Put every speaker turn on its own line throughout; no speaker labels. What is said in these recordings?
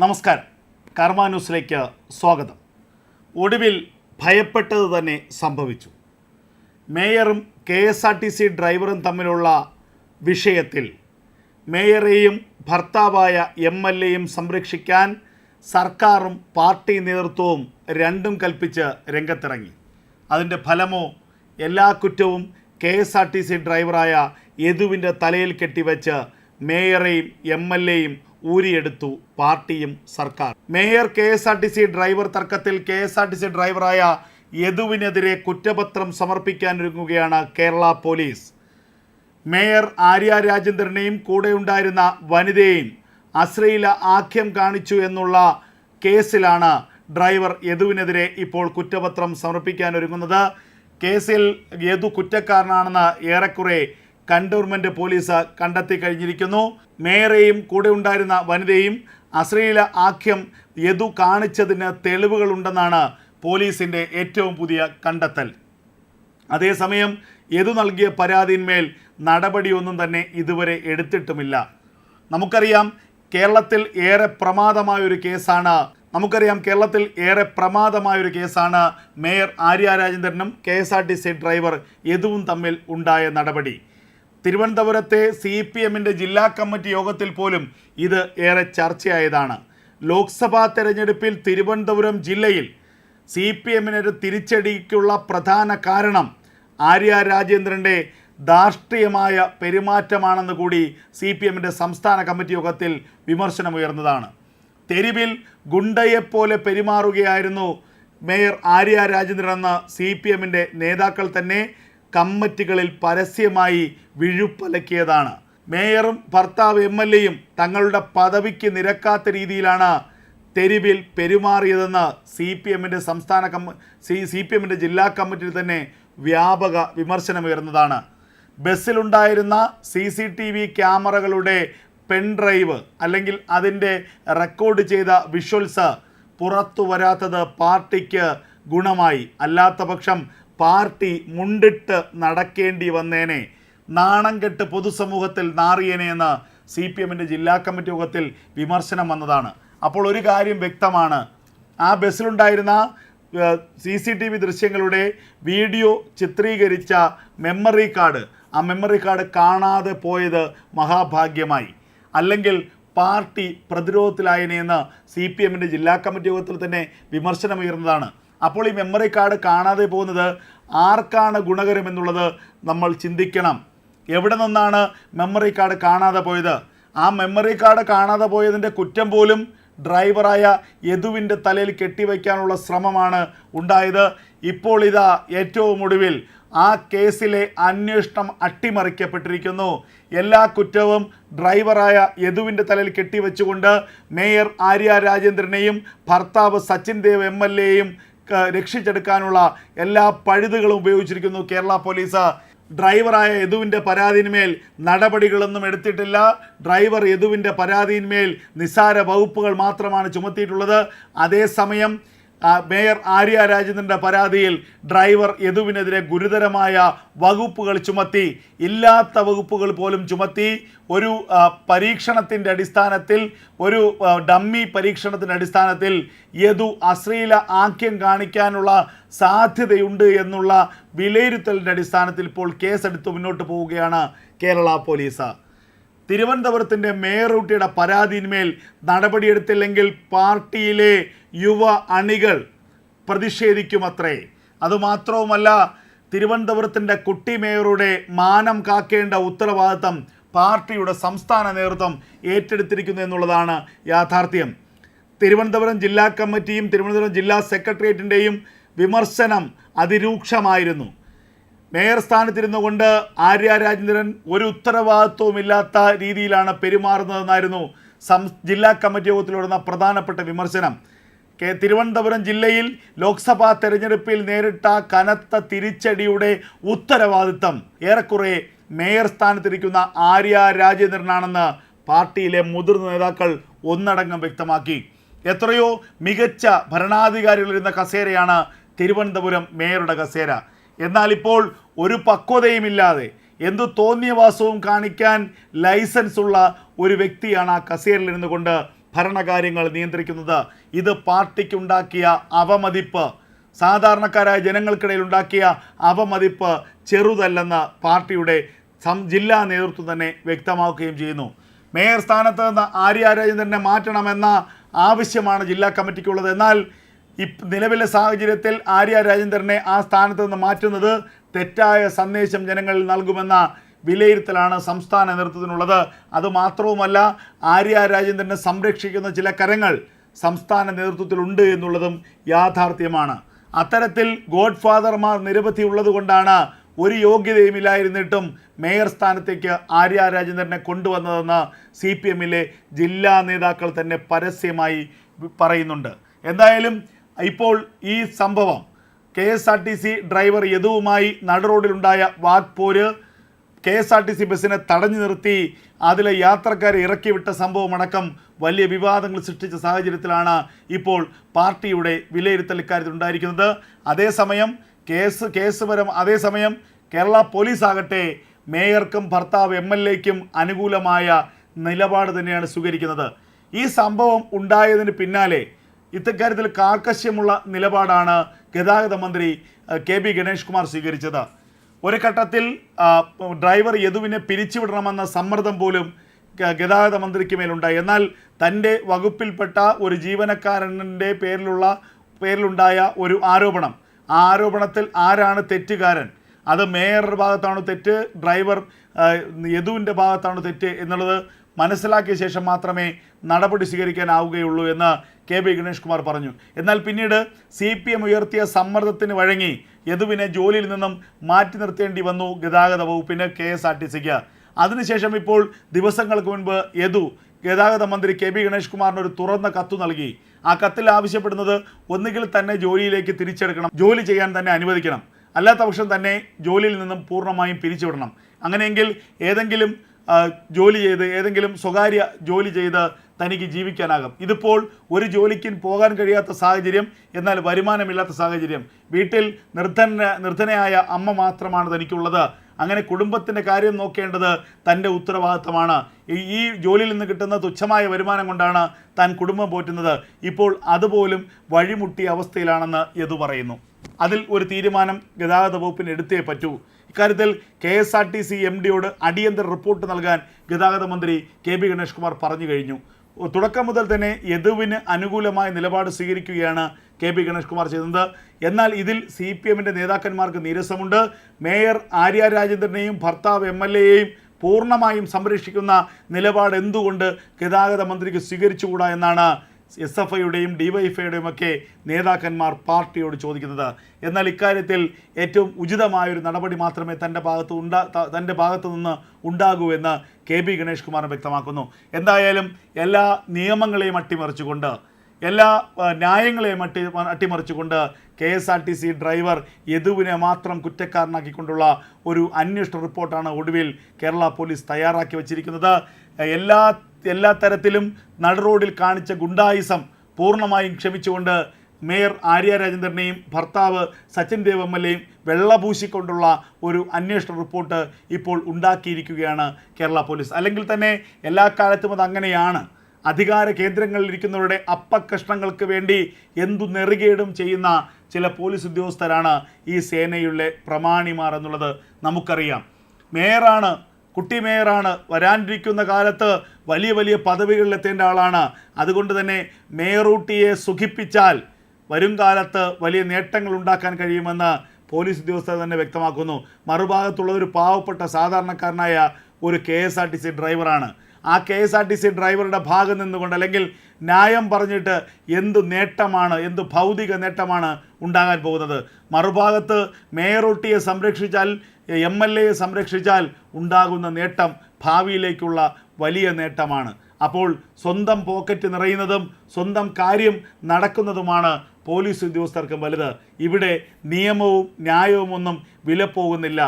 നമസ്കാരം. കർമ്മ ന്യൂസിലേക്ക് സ്വാഗതം. ഒടുവിൽ ഭയപ്പെട്ടത് തന്നെ സംഭവിച്ചു. മേയറും K S R T C ഡ്രൈവറും തമ്മിലുള്ള വിഷയത്തിൽ മേയറെയും ഭർത്താവായ എം എൽ എയും സംരക്ഷിക്കാൻ സർക്കാരും പാർട്ടി നേതൃത്വവും രണ്ടും കൽപ്പിച്ച് രംഗത്തിറങ്ങി. അതിന്റെ ഫലമോ എല്ലാ കുറ്റവും K S R T C ഡ്രൈവറായ യദുവിന്റെ തലയിൽ കെട്ടിവെച്ച് മേയറെയും എം എൽ എയും ഊരിയെടുത്തു പാർട്ടിയും സർക്കാർ. Mayor K S R T C driver തർക്കത്തിൽ K S R T C ഡ്രൈവറായ യദുവിനെതിരെ കുറ്റപത്രം സമർപ്പിക്കാനൊരുങ്ങുകയാണ് കേരള പോലീസ്. മേയർ ആര്യ രാജേന്ദ്രനെയും കൂടെയുണ്ടായിരുന്ന വനിതയെയും അശ്രയില ആഖ്യം കാണിച്ചു എന്നുള്ള കേസിലാണ് ഡ്രൈവർ യദുവിനെതിരെ ഇപ്പോൾ കുറ്റപത്രം സമർപ്പിക്കാനൊരുങ്ങുന്നത്. കേസിൽ യദു കുറ്റക്കാരനാണെന്ന് ഏറെക്കുറെ കണ്ടോൺമെന്റ് പോലീസ് കണ്ടെത്തി കഴിഞ്ഞിരിക്കുന്നു. മേയറേയും കൂടെ ഉണ്ടായിരുന്ന വനിതയും അശ്ലീല ആഖ്യം യദു കാണിച്ചതിന് തെളിവുകളുണ്ടെന്നാണ് പോലീസിന്റെ ഏറ്റവും പുതിയ കണ്ടെത്തൽ. അതേസമയം യദു നൽകിയ പരാതിന്മേൽ നടപടിയൊന്നും തന്നെ ഇതുവരെ എടുത്തിട്ടുമില്ല. നമുക്കറിയാം കേരളത്തിൽ ഏറെ പ്രമാദമായ ഒരു കേസാണ്. നമുക്കറിയാം കേരളത്തിൽ ഏറെ പ്രമാദമായ ഒരു കേസാണ് mayor Arya രാജേന്ദ്രനും K S R T C driver യദുവും തമ്മിൽ ഉണ്ടായ നടപടി. തിരുവനന്തപുരത്തെ സി പി എമ്മിന്റെ ജില്ലാ കമ്മിറ്റി യോഗത്തിൽ പോലും ഇത് ഏറെ ചർച്ചയായതാണ്. ലോക്സഭാ തെരഞ്ഞെടുപ്പിൽ തിരുവനന്തപുരം ജില്ലയിൽ സി പി എമ്മിനൊരു തിരിച്ചടിക്കുള്ള പ്രധാന കാരണം ആര്യ രാജേന്ദ്രന്റെ ധാർഷ്ട്രീയമായ പെരുമാറ്റമാണെന്ന് കൂടി സി പി എമ്മിന്റെ സംസ്ഥാന കമ്മിറ്റി യോഗത്തിൽ വിമർശനമുയർന്നതാണ്. തെരുവിൽ ഗുണ്ടയെപ്പോലെ പെരുമാറുകയായിരുന്നു മേയർ ആര്യ രാജേന്ദ്രൻ എന്ന സി പി എമ്മിന്റെ നേതാക്കൾ തന്നെ. കമ്മിറ്റികളിൽ പരസ്യമായി വിഴുപ്പലക്കിയതാണ്. മേയറും ഭർത്താവ് എം എൽ എയും തങ്ങളുടെ പദവിക്ക് നിരക്കാത്ത രീതിയിലാണ് തെരുവിൽ പെരുമാറിയതെന്ന് സി പി എമ്മിന്റെ സംസ്ഥാന കമ്മ സി സി പി എമ്മിന്റെ ജില്ലാ കമ്മിറ്റിയിൽ തന്നെ വ്യാപക വിമർശനമുയർന്നതാണ്. ബസ്സിലുണ്ടായിരുന്ന സി സി ടി വി ക്യാമറകളുടെ പെൻഡ്രൈവ് അല്ലെങ്കിൽ അതിന്റെ റെക്കോർഡ് ചെയ്ത വിഷ്വൽസ് പുറത്തു വരാത്തത് പാർട്ടിക്ക് ഗുണമായി. അല്ലാത്ത പക്ഷം പാർട്ടി മുണ്ടിട്ട് നടക്കേണ്ടി വന്നേനെ. നാണം കെട്ട് പൊതുസമൂഹത്തിൽ നാറിയേനെ എന്ന് സി പി എമ്മിന്റെ ജില്ലാ കമ്മിറ്റി യോഗത്തിൽ വിമർശനം വന്നതാണ്. അപ്പോൾ ഒരു കാര്യം വ്യക്തമാണ്. ആ ബസ്സിലുണ്ടായിരുന്ന സി സി ടി വി ദൃശ്യങ്ങളുടെ വീഡിയോ ചിത്രീകരിച്ച മെമ്മറി കാർഡ്. ആ മെമ്മറി കാർഡ് കാണാതെ പോയത് മഹാഭാഗ്യമായി. അല്ലെങ്കിൽ പാർട്ടി പ്രതിരോധത്തിലായനെയെന്ന് സി പി എമ്മിന്റെ ജില്ലാ കമ്മിറ്റി യോഗത്തിൽ തന്നെ വിമർശനമുയർന്നതാണ്. അപ്പോൾ ഈ മെമ്മറി കാർഡ് കാണാതെ പോകുന്നത് ആർക്കാണ് ഗുണകരം എന്നുള്ളത് നമ്മൾ ചിന്തിക്കണം. എവിടെ നിന്നാണ് മെമ്മറി കാർഡ് കാണാതെ പോയത്? ആ മെമ്മറി കാർഡ് കാണാതെ പോയതിന്റെ കുറ്റം പോലും ഡ്രൈവറായ യദുവിന്റെ തലയിൽ കെട്ടിവയ്ക്കാനുള്ള ശ്രമമാണ് ഉണ്ടായത്. ഇപ്പോൾ ഇതാ ഏറ്റവും ഒടുവിൽ ആ കേസിലെ അന്വേഷണം അട്ടിമറിക്കപ്പെട്ടിരിക്കുന്നു. എല്ലാ കുറ്റവും ഡ്രൈവറായ യദുവിന്റെ തലയിൽ കെട്ടിവെച്ചുകൊണ്ട് മേയർ ആര്യ രാജേന്ദ്രനെയും ഭർത്താവ് സച്ചിൻ ദേവ് എം എൽ എയും രക്ഷിച്ചെടുക്കാനുള്ള എല്ലാ പഴുതുകളും ഉപയോഗിച്ചിരിക്കുന്നു കേരള പോലീസ്. ഡ്രൈവറായ യദുവിന്റെ പരാതിന്മേൽ നടപടികളൊന്നും എടുത്തിട്ടില്ല. ഡ്രൈവർ യദുവിന്റെ പരാതിന്മേൽ നിസ്സാര വകുപ്പുകൾ മാത്രമാണ് ചുമത്തിയിട്ടുള്ളത്. അതേസമയം മേയർ ആര്യ രാജേന്ദ്രന്റെ പരാതിയിൽ ഡ്രൈവർ യദുവിനെതിരെ ഗുരുതരമായ വകുപ്പുകൾ ചുമത്തി ഇല്ലാത്ത വകുപ്പുകൾ പോലും ചുമത്തി ഒരു പരീക്ഷണത്തിന്റെ അടിസ്ഥാനത്തിൽ ഒരു ഡമ്മി പരീക്ഷണത്തിന്റെ അടിസ്ഥാനത്തിൽ യദു അശ്ലീല ആഖ്യം കാണിക്കാനുള്ള സാധ്യതയുണ്ട് എന്നുള്ള വിലയിരുത്തലിന്റെ അടിസ്ഥാനത്തിൽ ഇപ്പോൾ കേസെടുത്ത് മുന്നോട്ട് പോവുകയാണ് കേരള പോലീസ്. തിരുവനന്തപുരത്തിന്റെ മേയർ ഊട്ടിയുടെ പരാതിന്മേൽ നടപടിയെടുത്തില്ലെങ്കിൽ പാർട്ടിയിലെ യുവ അണികൾ പ്രതിഷേധിക്കുമത്രേ. അതുമാത്രവുമല്ല തിരുവനന്തപുരത്തിന്റെ കുട്ടി മേയറുടെ മാനം കാക്കേണ്ട ഉത്തരവാദിത്തം പാർട്ടിയുടെ സംസ്ഥാന നേതൃത്വം ഏറ്റെടുത്തിരിക്കുന്നു എന്നുള്ളതാണ് യാഥാർത്ഥ്യം. തിരുവനന്തപുരം ജില്ലാ കമ്മിറ്റിയും തിരുവനന്തപുരം ജില്ലാ സെക്രട്ടേറിയറ്റിന്റെയും വിമർശനം അതിരൂക്ഷമായിരുന്നു. മേയർ സ്ഥാനത്തിരുന്നു കൊണ്ട് ആര്യ രാജേന്ദ്രൻ ഒരു ഉത്തരവാദിത്വമില്ലാത്ത രീതിയിലാണ് പെരുമാറുന്നതെന്നായിരുന്നു സം ജില്ലാ കമ്മിറ്റി യോഗത്തിൽ വരുന്ന പ്രധാനപ്പെട്ട വിമർശനം. കെ തിരുവനന്തപുരം ജില്ലയിൽ ലോക്സഭാ തെരഞ്ഞെടുപ്പിൽ നേരിട്ട കനത്ത തിരിച്ചടിയുടെ ഉത്തരവാദിത്തം ഏറെക്കുറെ മേയർ സ്ഥാനത്തിരിക്കുന്ന ആര്യ രാജേന്ദ്രനാണെന്ന് പാർട്ടിയിലെ മുതിർന്ന നേതാക്കൾ ഒന്നടങ്കം വ്യക്തമാക്കി. എത്രയോ മികച്ച ഭരണാധികാരികളിരുന്ന കസേരയാണ് തിരുവനന്തപുരം മേയറുടെ കസേര. എന്നാൽ ഇപ്പോൾ ഒരു പക്വതയുമില്ലാതെ എന്തു തോന്നിയ വാസവും കാണിക്കാൻ ലൈസൻസ് ഉള്ള ഒരു വ്യക്തിയാണ് ആ കസേരയിൽ ഇരുന്നു കൊണ്ട് ഭരണകാര്യങ്ങൾ നിയന്ത്രിക്കുന്നത്. ഇത് പാർട്ടിക്കുണ്ടാക്കിയ അവമതിപ്പ് സാധാരണക്കാരായ ജനങ്ങൾക്കിടയിൽ ഉണ്ടാക്കിയ അവമതിപ്പ് ചെറുതല്ലെന്ന് പാർട്ടിയുടെ സം ജില്ലാ നേതൃത്വം തന്നെ വ്യക്തമാക്കുകയും ചെയ്യുന്നു. മേയർ സ്ഥാനത്ത് നിന്ന് ആര്യ രാജേന്ദ്രനെ മാറ്റണമെന്ന ആവശ്യമാണ് ജില്ലാ കമ്മിറ്റിക്കുള്ളത്. എന്നാൽ നിലവിലെ സാഹചര്യത്തിൽ ആര്യ രാജേന്ദ്രനെ ആ സ്ഥാനത്ത് നിന്ന് മാറ്റുന്നത് തെറ്റായ സന്ദേശം ജനങ്ങളിൽ നൽകുമെന്ന വിലയിരുത്തലാണ് സംസ്ഥാന നേതൃത്വത്തിനുള്ളത്. അതുമാത്രവുമല്ല ആര്യ രാജേന്ദ്രനെ സംരക്ഷിക്കുന്ന ചില കരങ്ങൾ സംസ്ഥാന നേതൃത്വത്തിലുണ്ട് എന്നുള്ളതും യാഥാർത്ഥ്യമാണ്. അത്തരത്തിൽ ഗോഡ് ഫാദർമാർ നിരവധി ഉള്ളതുകൊണ്ടാണ് ഒരു യോഗ്യതയുമില്ലായിരുന്നിട്ടും മേയർ സ്ഥാനത്തേക്ക് ആര്യ രാജേന്ദ്രനെ കൊണ്ടുവന്നതെന്ന് സി പി എമ്മിലെ ജില്ലാ നേതാക്കൾ തന്നെ പരസ്യമായി പറയുന്നുണ്ട്. എന്തായാലും ഇപ്പോൾ ഈ സംഭവം. K S R T C driver യദുവുമായി നടുറോഡിലുണ്ടായ വാക്പോര് K S R T C ബസ്സിനെ തടഞ്ഞു നിർത്തി. അതിലെ യാത്രക്കാരെ ഇറക്കി വിട്ട സംഭവമടക്കം വലിയ വിവാദങ്ങൾ സൃഷ്ടിച്ച സാഹചര്യത്തിലാണ് ഇപ്പോൾ പാർട്ടിയുടെ വിലയിരുത്തൽ ഇക്കാര്യത്തിൽ ഉണ്ടായിരിക്കുന്നത് അതേസമയം കേസ് കേസ് പരം അതേസമയം കേരള പോലീസ് ആകട്ടെ മേയർക്കും ഭർത്താവ് എം എൽ എക്കും അനുകൂലമായ നിലപാട് തന്നെയാണ് സ്വീകരിക്കുന്നത്. ഈ സംഭവം ഉണ്ടായതിന് പിന്നാലെ ഇത്തക്കാര്യത്തിൽ കാർക്കശ്യമുള്ള നിലപാടാണ് ഗതാഗത മന്ത്രി കെ ബി ഗണേഷ് കുമാർ സ്വീകരിച്ചത്. ഒരു ഘട്ടത്തിൽ ഡ്രൈവർ യദുവിനെ പിരിച്ചുവിടണമെന്ന സമ്മർദ്ദം പോലും ഗതാഗത മന്ത്രിക്ക് മേലുണ്ടായി. എന്നാൽ തന്റെ വകുപ്പിൽപ്പെട്ട ഒരു ജീവനക്കാരന്റെ പേരിലുള്ള പേരിലുണ്ടായ ഒരു ആരോപണം. ആ ആരോപണത്തിൽ ആരാണ് തെറ്റുകാരൻ? അത് മേയറുടെ ഭാഗത്താണോ തെറ്റ്? ഡ്രൈവർ യദുവിന്റെ ഭാഗത്താണോ തെറ്റ് എന്നുള്ളത് മനസ്സിലാക്കിയ ശേഷം മാത്രമേ നടപടി സ്വീകരിക്കാനാവുകയുള്ളൂ എന്ന് കെ ബി ഗണേഷ് കുമാർ പറഞ്ഞു. എന്നാൽ പിന്നീട് സി പി എം ഉയർത്തിയ സമ്മർദ്ദത്തിന് വഴങ്ങി യദുവിനെ ജോലിയിൽ നിന്നും മാറ്റി നിർത്തേണ്ടി വന്നു ഗതാഗത വകുപ്പിന് കെ എസ് ആർ ടി സിക്ക്. അതിനുശേഷം ഇപ്പോൾ ദിവസങ്ങൾക്ക് മുൻപ് യദു ഗതാഗത മന്ത്രി കെ ബി ഗണേഷ് കുമാറിന് ഒരു തുറന്ന കത്ത് നൽകി. ആ കത്തിൽ ആവശ്യപ്പെടുന്നത് ഒന്നുകിൽ തന്നെ ജോലിയിലേക്ക് തിരിച്ചെടുക്കണം ജോലി ചെയ്യാൻ തന്നെ അനുവദിക്കണം. അല്ലാത്ത പക്ഷം തന്നെ ജോലിയിൽ നിന്നും പൂർണമായും പിരിച്ചുവിടണം. അങ്ങനെയെങ്കിൽ ഏതെങ്കിലും ജോലി ചെയ്ത് ഏതെങ്കിലും സ്വകാര്യ ജോലി ചെയ്ത് തനിക്ക് ജീവിക്കാനാകും. ഇതിപ്പോൾ ഒരു ജോലിക്കും പോകാൻ കഴിയാത്ത സാഹചര്യം എന്നാൽ വരുമാനമില്ലാത്ത സാഹചര്യം. വീട്ടിൽ നിർധന നിർധനയായ അമ്മ മാത്രമാണ് തനിക്കുള്ളത്. അങ്ങനെ കുടുംബത്തിന്റെ കാര്യം നോക്കേണ്ടത് തന്റെ ഉത്തരവാദിത്തമാണ്. ഈ- ജോലിയിൽ നിന്ന് കിട്ടുന്ന തുച്ഛമായ വരുമാനം കൊണ്ടാണ് താൻ കുടുംബം പോറ്റുന്നത്. ഇപ്പോൾ അതുപോലും വഴിമുട്ടിയ അവസ്ഥയിലാണെന്ന് യദു പറയുന്നു. അതിൽ ഒരു തീരുമാനം ഗതാഗത വകുപ്പിന് എടുത്തേ പറ്റൂ. ഇക്കാര്യത്തിൽ K S R T C M ഡിയോട് അടിയന്തര റിപ്പോർട്ട് നൽകാൻ ഗതാഗത മന്ത്രി കെ ബി ഗണേഷ് കുമാർ പറഞ്ഞു കഴിഞ്ഞു. തുടക്കം മുതൽ തന്നെ യദുവിന് അനുകൂലമായ നിലപാട് സ്വീകരിക്കുകയാണ് കെ പി ഗണേഷ് കുമാർ ചെയ്തത് എന്നാൽ ഇതിൽ സി പി എമ്മിന്റെ നേതാക്കന്മാർക്ക് നീരസമുണ്ട്. മേയർ ആര്യ രാജേന്ദ്രനെയും ഭർത്താവ് എം എൽ എയെയും പൂർണമായും സംരക്ഷിക്കുന്ന നിലപാട് എന്തുകൊണ്ട് ഗതാഗത മന്ത്രിക്ക് സ്വീകരിച്ചുകൂടാ എന്നാണ് എസ് എഫ് ഐയുടെയും ഡിവൈഎഫ്ഐയുടെയും ഒക്കെ നേതാക്കന്മാർ പാർട്ടിയോട് ചോദിക്കുന്നത്. എന്നാൽ ഇക്കാര്യത്തിൽ ഏറ്റവും ഉചിതമായൊരു നടപടി മാത്രമേ തന്റെ ഭാഗത്ത് ഉണ്ടാ തന്റെ ഭാഗത്തു നിന്ന് ഉണ്ടാകൂ എന്ന് കെ ബി ഗണേഷ് കുമാർ വ്യക്തമാക്കുന്നു. എന്തായാലും എല്ലാ നിയമങ്ങളെയും അട്ടിമറിച്ചുകൊണ്ട് എല്ലാ ന്യായങ്ങളെയും അട്ടി അട്ടിമറിച്ചുകൊണ്ട് K S R T C driver യദുവിനെ മാത്രം കുറ്റക്കാരനാക്കിക്കൊണ്ടുള്ള ഒരു അന്വേഷണ റിപ്പോർട്ടാണ് ഒടുവിൽ കേരള പോലീസ് തയ്യാറാക്കി വച്ചിരിക്കുന്നത്. എല്ലാ എല്ലാ തരത്തിലും നടുറോഡിൽ കാണിച്ച ഗുണ്ടായിസം പൂർണമായും ക്ഷമിച്ചുകൊണ്ട് മേയർ ആര്യ രാജേന്ദ്രനെയും ഭർത്താവ് സച്ചിൻ ദേവ് എം എൽ എയും വെള്ളപൂശിക്കൊണ്ടുള്ള ഒരു അന്വേഷണ റിപ്പോർട്ട് ഇപ്പോൾ ഉണ്ടാക്കിയിരിക്കുകയാണ് കേരള പോലീസ്. അല്ലെങ്കിൽ തന്നെ എല്ലാ കാലത്തും അത് അങ്ങനെയാണ്. അധികാര കേന്ദ്രങ്ങളിൽ ഇരിക്കുന്നവരുടെ അപ്പക്കഷ്ണങ്ങൾക്ക് വേണ്ടി എന്തു നെറുകേടും ചെയ്യുന്ന ചില പോലീസ് ഉദ്യോഗസ്ഥരാണ് ഈ സേനയുടെ പ്രമാണിമാർ എന്നുള്ളത് നമുക്കറിയാം. മേയറാണ് കുട്ടി മേയറാണ്. വരാനിരിക്കുന്ന കാലത്ത് വലിയ വലിയ പദവികളിലെത്തേണ്ട ആളാണ്. അതുകൊണ്ട് തന്നെ മേയറൂട്ടിയെ സുഖിപ്പിച്ചാൽ വരും കാലത്ത് വലിയ നേട്ടങ്ങൾ ഉണ്ടാക്കാൻ കഴിയുമെന്ന് പോലീസ് ഉദ്യോഗസ്ഥർ തന്നെ വ്യക്തമാക്കുന്നു. മറുഭാഗത്തുള്ള ഒരു പാവപ്പെട്ട സാധാരണക്കാരനായ ഒരു K S R T C ഡ്രൈവറാണ്. ആ K S R T C ഡ്രൈവറുടെ ഭാഗം നിന്നുകൊണ്ട് അല്ലെങ്കിൽ ന്യായം പറഞ്ഞിട്ട് എന്ത് നേട്ടമാണ് എന്ത് ഭൗതിക നേട്ടമാണ് ഉണ്ടാകാൻ പോകുന്നത്. മറുഭാഗത്ത് മേയറൊട്ടിയെ സംരക്ഷിച്ചാൽ എം എൽ എയെ സംരക്ഷിച്ചാൽ ഉണ്ടാകുന്ന നേട്ടം ഭാവിയിലേക്കുള്ള വലിയ നേട്ടമാണ്. അപ്പോൾ സ്വന്തം പോക്കറ്റ് നിറയുന്നതും സ്വന്തം കാര്യം നടക്കുന്നതുമാണ് പോലീസ് ഉദ്യോഗസ്ഥർക്ക് വലുത്. ഇവിടെ നിയമവും ന്യായവും ഒന്നും വില പോകുന്നില്ല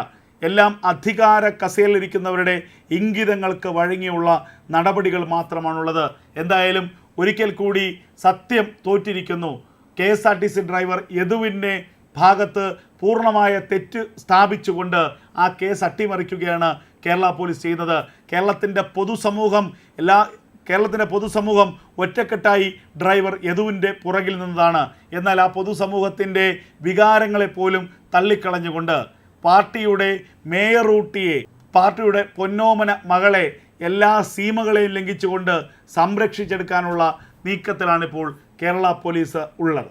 എല്ലാം അധികാര കസയിലിരിക്കുന്നവരുടെ ഇംഗിതങ്ങൾക്ക് വഴങ്ങിയുള്ള നടപടികൾ മാത്രമാണുള്ളത്. എന്തായാലും ഒരിക്കൽ കൂടി സത്യം തോറ്റിരിക്കുന്നു. K S R T C driver യദുവിന്റെ ഭാഗത്ത് പൂർണമായ തെറ്റ് സ്ഥാപിച്ചുകൊണ്ട് ആ കേസ് അട്ടിമറിക്കുകയാണ് കേരള പോലീസ് ചെയ്യുന്നത്. കേരളത്തിന്റെ പൊതുസമൂഹം എല്ലാ കേരളത്തിന്റെ പൊതുസമൂഹം ഒറ്റക്കെട്ടായി ഡ്രൈവർ യദുവിന്റെ പുറകിൽ നിന്നതാണ്. എന്നാൽ ആ പൊതുസമൂഹത്തിന്റെ വികാരങ്ങളെപ്പോലും തള്ളിക്കളഞ്ഞുകൊണ്ട് പാർട്ടിയുടെ മേയർ ഊട്ടിയെ പാർട്ടിയുടെ പൊന്നോമന മകളെ എല്ലാ സീമകളെയും ലംഘിച്ചുകൊണ്ട് സംരക്ഷിച്ചെടുക്കാനുള്ള നീക്കത്തിലാണിപ്പോൾ കേരള പോലീസ് ഉള്ളത്.